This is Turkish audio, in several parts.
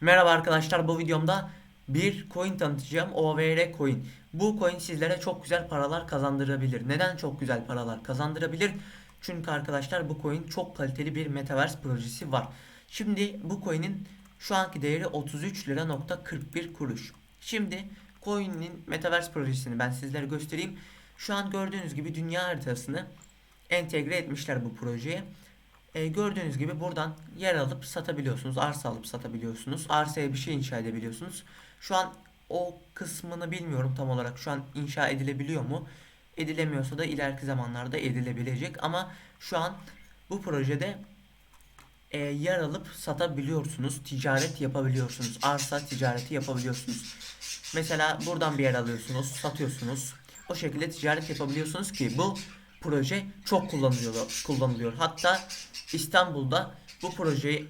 Merhaba arkadaşlar bu videomda bir coin tanıtacağım OVR coin. Bu coin sizlere çok güzel paralar kazandırabilir. Neden çok güzel paralar kazandırabilir? Çünkü arkadaşlar bu coin çok kaliteli bir metaverse projesi var. Şimdi bu coin'in şu anki değeri 33 lira nokta 41 kuruş. Şimdi coin'in metaverse projesini ben sizlere göstereyim. Şu an gördüğünüz gibi dünya haritasını entegre etmişler bu projeye. E, gördüğünüz gibi buradan yer alıp satabiliyorsunuz. Arsa alıp satabiliyorsunuz. Arsaya bir şey inşa edebiliyorsunuz. Şu an o kısmını bilmiyorum tam olarak. Şu an inşa edilebiliyor mu? Edilemiyorsa da ileriki zamanlarda edilebilecek. Ama şu an bu projede e, yer alıp satabiliyorsunuz. Ticaret yapabiliyorsunuz. Arsa ticareti yapabiliyorsunuz. Mesela buradan bir yer alıyorsunuz, satıyorsunuz. O şekilde ticaret yapabiliyorsunuz ki bu proje çok kullanılıyor. kullanılıyor. Hatta İstanbul'da bu projeyi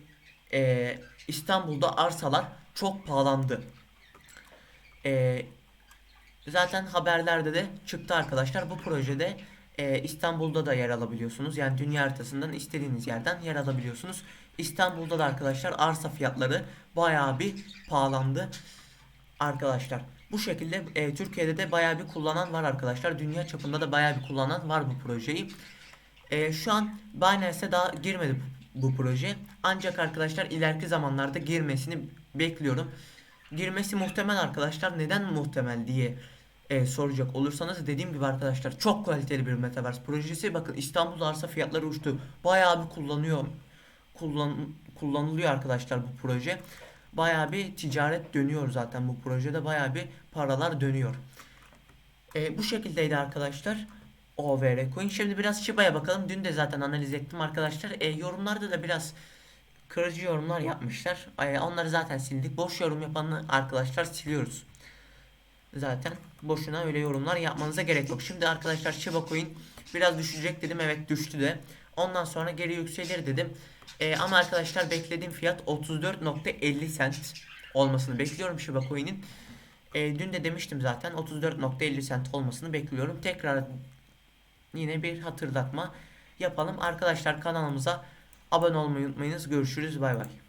e, İstanbul'da arsalar çok pahalandı. E, zaten haberlerde de çıktı arkadaşlar. Bu projede e, İstanbul'da da yer alabiliyorsunuz. Yani dünya haritasından istediğiniz yerden yer alabiliyorsunuz. İstanbul'da da arkadaşlar arsa fiyatları bayağı bir pahalandı arkadaşlar. Bu şekilde e, Türkiye'de de bayağı bir kullanan var arkadaşlar. Dünya çapında da bayağı bir kullanan var bu projeyi. E, şu an Binance'e daha girmedi bu, bu proje. Ancak arkadaşlar ileriki zamanlarda girmesini bekliyorum. Girmesi muhtemel arkadaşlar. Neden muhtemel diye e, soracak olursanız dediğim gibi arkadaşlar çok kaliteli bir metaverse projesi. Bakın İstanbul arsa fiyatları uçtu. Bayağı bir kullanıyor. Kullan, kullanılıyor arkadaşlar bu proje. Bayağı bir ticaret dönüyor zaten bu projede. Bayağı bir paralar dönüyor. E, bu şekildeydi arkadaşlar. OVR coin. Şimdi biraz Shiba'ya bakalım. Dün de zaten analiz ettim arkadaşlar. E, yorumlarda da biraz kırıcı yorumlar yapmışlar. E, onları zaten sildik. Boş yorum yapanı arkadaşlar siliyoruz. Zaten boşuna öyle yorumlar yapmanıza gerek yok. Şimdi arkadaşlar Shiba Coin biraz düşecek dedim. Evet düştü de. Ondan sonra geri yükselir dedim. E, ama arkadaşlar beklediğim fiyat 34.50 cent olmasını bekliyorum Shiba Coin'in. E, dün de demiştim zaten 34.50 cent olmasını bekliyorum. Tekrar yine bir hatırlatma yapalım. Arkadaşlar kanalımıza abone olmayı unutmayınız. Görüşürüz. Bay bay.